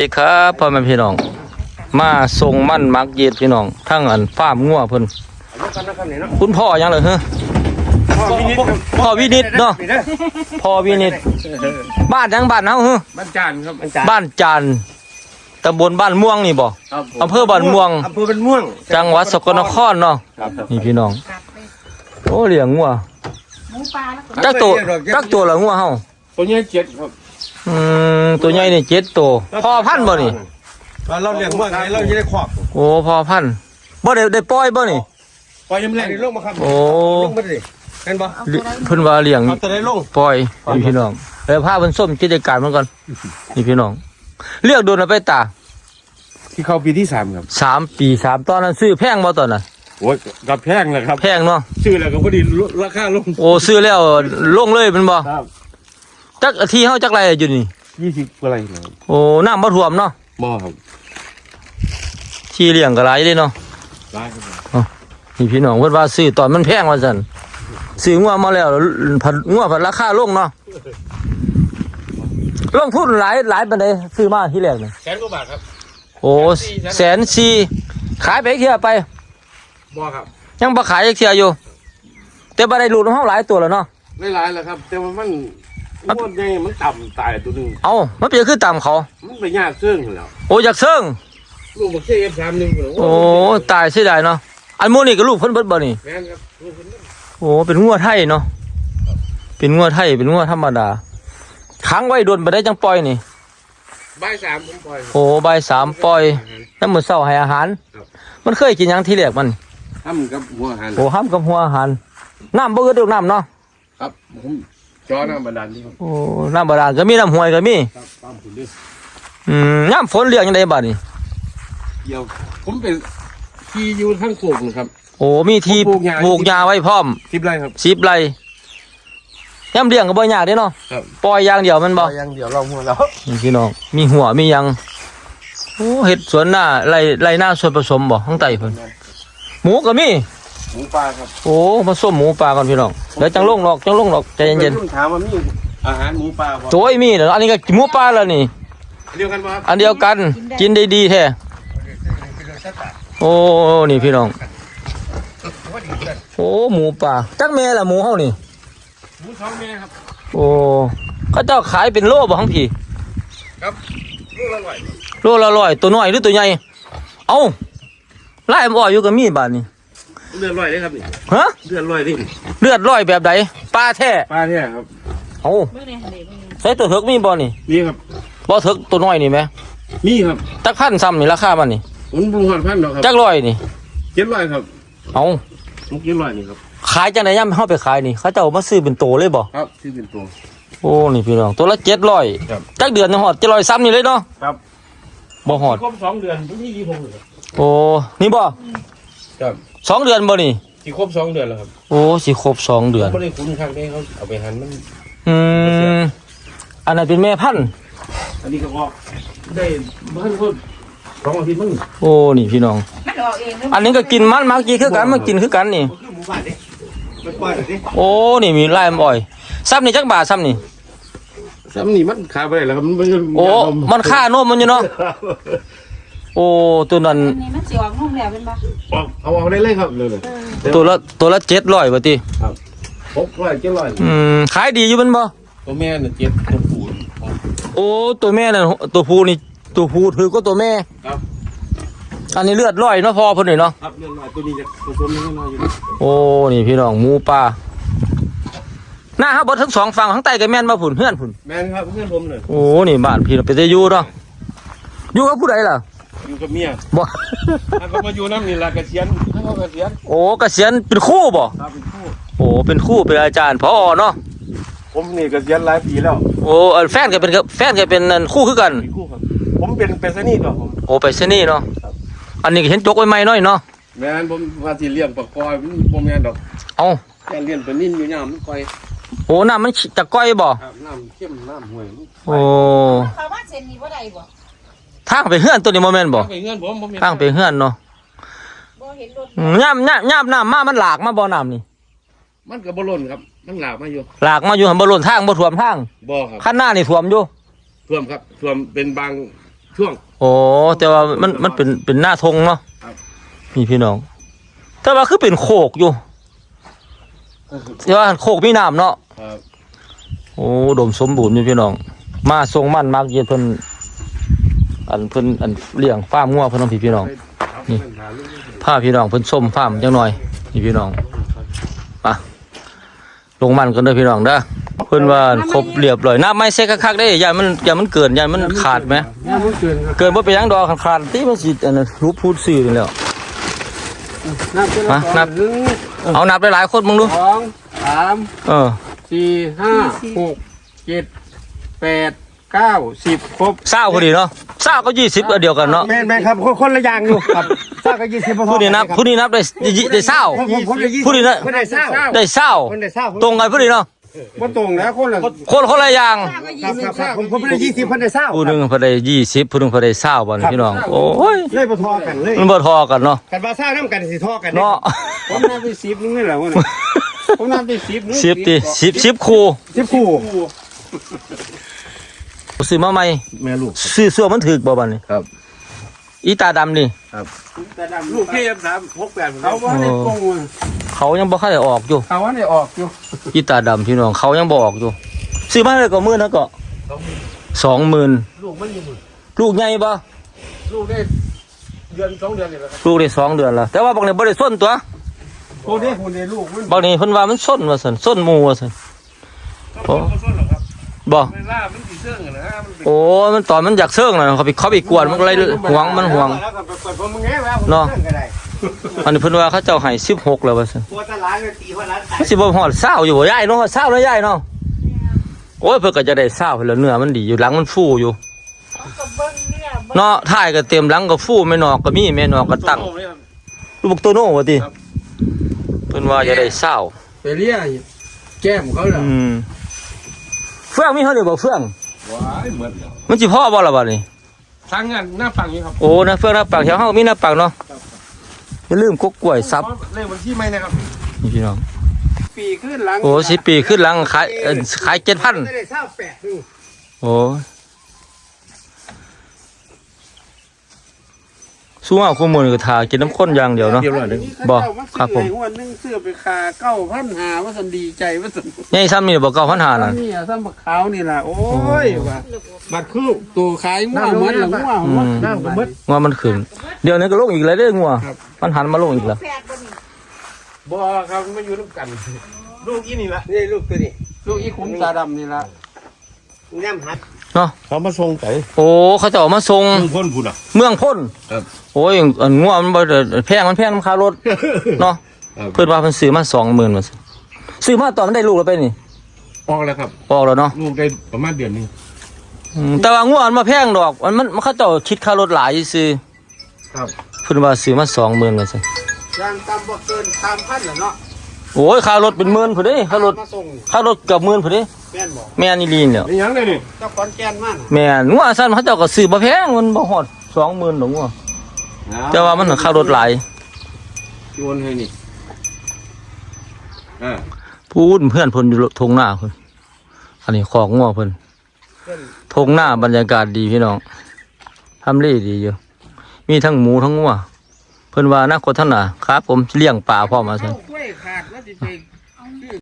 สวัสดีครับพ่อแม่พี่น้อง มาส่งมั่นมักเย็ดพี่น้องทั้งอันฟาร์มงัวเพิ่นคุณพ่อยังเลยเฮ้พ่อวินิตเนาะพ่อวินิตบ้านยังบ้านเฮาเฮ้บ้านจานครับบ้านจานบ้านจานตำบลบ้านม่วงนี่บ่ครับอำเภอบ้านม่วงอำเภอบ้านม่วง จังหวัดสกลนครเนาะครับนี่พี่น้อง โอ้เลี้ยงงัวหมูปลาแล้วก็จักตัวจักตัวละงัวเฮาตัวนี้เจ็ดครับ อืมตัวใหญ่นี่เจ็ดตัวพ่อพันธุ์บ่นี่เราเลี้ยงม่วงไงเราจะได้ครอบโอ้พ่อพันธุ์บ่ได้ได้ปล่อยบ่นี่ ปล่อยยังไงลงมาครับโอ้ ลงมาดิเห็นปะเอาตัวใดเพิ่นว่าเลี้ยงเอาตัวไหนลงปล่อยนี่พี่น้องแล้วพาเพิ่นส้มกิจการมันก่อนนี่พี่น้องเรียกโดนเอาไปตาที่เข้าปีที่สามครับสามปีสามตอนนั้นซื้อแพงบ่ตอนนั้นโอ้ยกับแพงเลยครับแพงเนาะชื่ออะไรก็พอดีราคาลงโอ้ซื้อแล้วลงเลยเป็นบ่ครับ จักที่เฮาจักไรอยู่นี่ยี่สิบอะไรครับโอ้น้ำบ่ท่วมเนาะบ่ครับที่เลี้ยงก็หลายเลยเนาะร้ายครับนี่พี่น้องเพิ่นว่าซื้อตอนมันแพงว่าซั่นซื้องัวมาแล้วผัดงัวผัดราคาลงเนาะลงทุนหลายหลายปานใดซื้อมาที่แรกนี่แสนกว่าบาทครับ โอ้แสนสี่ขายไปเที่ยไปบ่ครับ ยังบ่ขายอีกเที่ยอยู่ แต่บ่ได้ลูกน้ำเฮาหลายตัวแล้วเนาะไม่ร้ายแล้วครับ แต่ว่ามัน มันใหญ่มันต่ำตายตัวหนึงเอ้ามันเป็นคือตามเขา มันไปยากเสื่องแล้วโอ้อยากเซิงลูกบักเชี่ยเอฟสามหนึ่งโอ้ตายเสียดายเนาะอันโมนี่ก็ลูกเพิ่นเบิดบ่นี่แม่นครับลูกคนนั้นโอ้เป็นงัวไทยเนาะเป็นงัวไทยเป็นงัวธรรมดาค้างไว้โดนบ่ได้จังปล่อยนี่ บ่ายสามผมปล่อยโอ้ใบายสามปล่อยน้ำมื้อเช้าให้อาหาร มันเคยกินหยังที่แรกมัน ทำกับหัวหันโอ้ห้ามกับหัวอาหารน้ำบ่อึดดอกน้ำเนาะครับผม จอน้ำบันดาลนี่ครับโอ้น้ำบาดาลก็มีน้ำห้วยก็มีครับตามผมด้วยอืมยามฝนเลี้ยงจังไดบัดนี้เดี๋ยวผมเป็นที่อยู่ข้างโขกนะครับ โอ้มีที่ปลูกหญ้า ปลูกหญ้าไว้พร้อมสิบไร่ครับ สิบไร่ย่ำเลี้ยงก็บ่ยากเด้เนาะครับ ปล่อยอย่างเดียวแมันบ่ ยังเดี๋ยวเราหัวแล้วนี่พี่น้องมีหัวมีหยังโอ้เฮ็ดสวนหน้าไร่ไร่หน้าส่วนผสมบ่ข้างใต้เพิ่นหมูก็มี หมูปลาครับโอ้มาส้มหมูปลาก่อนพี่น้องเดี๋ยวจังลงหรอกจังลงหรอกใจเย็นพิ่ถามว่ามีอาหารหมูปลาบ่ๆโจ้ยมีเด้ออันนี้ก็หมูปลาแล้วนี่เดียวกันป่ะครับอันเดียวกันกินได้ดีแท้โอ้นี่พี่น้อง โอ้หมูปลาจักแม่ละหมูเฮานี่ หมูสองแม่ครับ โอ้เขาเจ้าขายเป็นโลบ่ทั้งพี่ลูกละร้อยโลละร้อยตัวน้อยหรือตัวใหญ่ เอ้าไล่มอ่อยอยู่กับมีบาดนี่ เดือนร้อยเลยครับนี่ฮะเดือนร้อยดิเลือดร้อยแบบใดปลาแท้ปลาเนี่ยครับเอ้าเมื่อไหร่เด็กเมื่อไหร่ใส่ตัวเถิกมีบ่นี่นี่ครับบ่เถิกตัวน้อยนี่ไหมนี่ครับจักพันซ้ำนี่ราคามันนี่ผมปรุงหอดพันเนาะครับจักร้อยนี่เจ็ดร้อยครับเอ้ามุกเจ็ดร้อยนี่ครับขายจังไดย่ำเฮาไปขายนี่เขาเจ้ามาซื้อเป็นโตเลยบ่ครับที่เป็นตัวโอ้นี่พี่น้องตัวละ700ครับจักเดือนนึงฮอด700ซ้ำนี่เลยเนาะครับบ่ฮอดครบสองเดือนวันที่ยี่สิบหกเลยครับโอ้นี่บ่ครับ สองเดือนบ่นี่ที่ครบสองเดือนแล้วครับโอ้สิครบสองเดือนไม่ได้คุ้นข้างได้เขาเอาไปหันมันอืมอันนั้นเป็นแม่พันธุ์อันนี้ก็ออกได้บ้านก็สองอาทิตย์มั้งโอ้นี่พี่น้อง มันออกเองหรืออันนี้ก็กินมันมักกี้คือกันมันกินคือกันนี่ คือหมูบ้านดิมันปล่อยดิโอ้นี่มีลายมันอ่อยซ้ำนี่จักบาทซ้ำนี่สำนี่มันขาไปแล้วครับมันมันโอ้มันค่านมมันอยู่เนาะ โอ้ตัวนั้นอันนี้มันสิออกนุ่มแล้วเป็นปะออกเอาออกได้เลยครับเลยเลยตัวละตัวละเจ็ดร้อยบาทีหกร้อยเจ็ดร้อยอืมขายดีอยู่แมันบ่ตัวแม่เนี่ยเจ็ดตัวผู้โอ้ตัวแม่น่ะตัวผู้นี่ตัวผู้ถือก็ตัวแม่ ครับอันนี้เลือดร้อยเนาะพอเพิ่นนี่เนาะครับเรื่องน้อยตัวนี้จะผสมนิดหน่อยอยู่โอ้นี่พี่น้องหมูป่าหน้าเฮาบ่ทั้งสองฝั่งข้างใต้ก็แม่นบ่พุ่นเฮือนพุ่นแม่นครับเพื่อนผมเลยโอ้นี่บ้านพี่เราไปแต่อยู่เนาะอยู่กับผู้ใดล่ะ อยู่กับเมียบ่ถ้าเขามาอยู่น้ำนี่ละเกษียณถ้าเขาเกษียณโอ้เกษียณเป็นครู่บ่ครับเป็นคู่โอ้เป็นครู่เป็นอาจารย์พอเนาะผมนี่เกษียณหลายปีแล้วโอ้เอ่อแฟนก็เป็นแฟนก็เป็นนั่นคู่คือกันเป็นคู่ครับ ผมเป็นเป็นสนิทกับผม โอ้ไปซะนี่เนาะอันนี้ก็เห็นจกไว้ใหม่น้อยเนาะแม่นผมว่าที่เลี้ยงปลาคอยมันบ่แม่นดอกเอาแค่เลี้ยงตัวนิ่นอยู่ยามมันคอยโอ้น้ำมันจะก้อยบ่ครับน้ำเข้มน้ำห่วยมันโอ้ เขาว่าเซนนี้ว่าใดบ่ ทางไปเฮือนตัวนี้โมเมนต์บ่ไปเงื่อนผมผมทางไปเฮือนเนาะบ่เห็นรถอืมย่ำย่ำย่ำน้ำมามันหลากมาบ่น้ำนี่มันก็บ่ล้นครับ มันหลากมาอยู่หลากมาอยู่หันบ่ล้นทางบ่ท่วมทางบ่ครับข้างหน้านี่ท่วมอยู่ท่วมครับท่วมเป็นบางช่วง โอ้แต่ว่ามันมันเป็นเป็นหน้าทงเนาะครับนี่พี่น้อง แต่ว่าคือเป็นโคกอยู่แต่ว่าโคกมีน้ำเนาะครับโอ้อุดมสมบูรณ์อยู่พี่น้อง มาทรงมันมากเย็นเพิ่น อันเพิ่นอันเลี้ยงฟาร์มงัวเพิ่นน้องพี่พี่น้องนี่พาพี่น้องเพิ่นส้มฟาร์มจังหน่อยนี่พี่น้องมาลงมันกันเด้อพี่น้องเด้อเพิ่นว่าครบเรียบร้อยน้ำไม่เซ็กคักๆได้อย่ามันอย่ามันเกินอย่ามันขาดไหมน้ำมันเกินครับเกินบ่ไปนหยังดอกขาดๆตีมันสิอันนั้นรูปพูดซื่อนี่แหล้วน้ำเป็นมานับหนึ่งเอานับหลายๆคนมึงดูสองสามเออสี่ห้าหกเจ็ดแปด เก้าสิบครบเศร้าพอดีเนาะเศร้าก็ยี่สิบอันเดียวกันเนาะแม่นแม่นครับคนคนละอย่างอยู่ครับทราบก็ยี่สิบผู้นี้นับผู้นี้นับได้ยี่ได้เศร้าผมผมผมได้ยี่สิบผู้นี้นะคนได้เศร้าได้เศร้าคนได้เศร้าตรงกันผู้นี้เนาะว่าตรงนะคนละคนคนละอย่างครับครับครับผมผมได้ยี่สิบคนได้เศร้าผู้หนึงพอได้ยี่สิบผู้หนึงพอได้เศร้าบ่นี่พี่น้องโอ้ยเลยบ่ทอกันเลยมันบ่ทอกันเนาะกันว่าเศร้าน้ำกันสิทอกันเนาะผมนับไปสิบนึงนี่แหละวะผมนับไปสิบนึงสิบดิสิบสิบคู่สิบคู่ ซื้อมาใหม่แม่ลูกซื้อเสื้อมันถึกบ่บัดนี้ครับ อีตาดำนี่ลูกพี่สามหกแปดเขาว่าในกงว่ะเขายังบ่ค่อยได้ออกอยู่ เขาว่าในออกอยู่อีตาดำพี่น้องเขายังบออกอยู่ ซื้อมาเลยก็มื่นนะก็สองหมื่นลูกมันอยู่มือลูกใหญ่ปะลูกได้เดือนสองเดือนนี่แหละครับลูกได้สองเดือนแล้วแต่ว่าบางเนี่ยบ่ได้ส้นตัวโอ้ได้คนในลูกมันบางนี่เพิ่นว่ามันส้นว่าซั่นส้นหมูว่าซั่นโอ้ส้นหรอครั บบ่เวลามันสีเสื่องอะนะมันเป็นโอ้ มันตอนมันอยากเซิงน่ะเขาไปเขาไปกวนมันก็เลยห่วงมันห่วง แล้วก็เปิดผมมึงแง่แล้วเนาะเสื่องก็ได้อันนี้เพิ่นว่าเขาเจ้าให้16แล้วว่าซั่นตัวตลาดเลยตีหัวร้านตายมันสิบ่ฮอด20อยู่บ่ยายเนาะ20แล้วยายเนาะโอ้ยเพิ่นก็จะได้20พุ่นแล้วเนื้อมันดีอยู่หลังมันฟูอยู่ ก็เบิ่งเนี่ยเบิ่งเนาะท้ายก็เต็มหลังก็ฟูแม่นอกก็มีแม่นอกก็ตั้งลูกบักโตโน่ว่าติเพิ่นว่าจะได้เศร้าไปเรียแก้มเขาเหรออืม เฟื่องมีเฮาได้บ่เฟื่องว้ายเหมือนเดียวมันสิพ่อบ่ล่ะบัดนี้ทางงานหน้าฝั่งนี้ครับโอ้นะเฟื่องหน้าปากแถวเฮามีหน้าปากเนาะอย่าลืมกกกล้วยซับเลขบัญชีไหมนะครับนี่พี่น้องปีขึ้นหลังโอ้สิปีขึ้นหลังขายเอ่อขาย7,000ได้เศร้าแปดดูโอ้ สู้เอาคู่มือนี่ก็ทากินน้ำข้นอย่างเดียวเนาะบ่ครับผมวันนึงเสื้อไปคาเก้าพันหาว่าสันดีใจว่าสันใหญ่ซ้ำนี่บ่9,500นั่นนี่อะซ้ำบักขาวนี่ล่ะโอ้ยว่าบัดคือตัวขายงัวเหมือนหลังงัวหัวน้ำก็มืดงัวมันขึ้น เดี๋ยวนี้ก็ลงอีกแล้วเด้องัวครับมันหันมาลงอีกแล้วแปดบ่นี่บ่ครับมาอยู่ร่วมกัน ลูกอีนี่ละนี่ลูกตัวนี้ลูกอีขุมตาดำนี่ละย่ำหัด เนาะเขามาส่งไปโอ้เขาจะเออกมาส่งพ่นพุ่นอะ เมืองพ้นครับโอ้ยอันง่วมันบ่ได้แพงมันแพงมันค่ารถเนาะครับเพิ่นว่าเพิ่นซื้อมาสองหมื่นมาสิซื้อมาตอนมันได้ลูกแล้วไปนี่ออกแล้วครับออกแล้วเนาะลูกได้ประมาณเดือนหนึงอืมแต่ว่าง่วมันมาแพงดอกมันมันมันเขาเจ้าคิดค่ารถหลายซื้อครับเพิ่นว่าซื้อมาสองหมื่นมาสิย่างตามบ่เกินตามพันเหรอเนาะ โอ้ยค่ารถเป็นหมื่นพุ่นเด้ค่ารถมาส่งค่ารถเกือบหมื่นพุ่นเด้แม่นบ่แม่นอีหลีนแล้วนี่ยังเลยนี่เจ้าขอนแก่นมันแม่นง่วซั่นเขาเจ้าก็ซื้อบ่แพงมันบ่ฮอดสองหมื่นดอกง่วแต่ว่ามันค่ารถหลายโยนให้นี่อ่าพูดเพื่อนเพิ่นอยู่ทงหน้าเพิ่นอันนี้ของง่วเพิ่นทงหน้าบรรยากาศดีพี่น้องทำเลดีอยู่มีทั้งหมูทั้งงัวเพิ่นว่าอนาคตท่านน่ะครับ ผมเลี้ยงปลาพร้อมมาซั่น สิไปซื้อ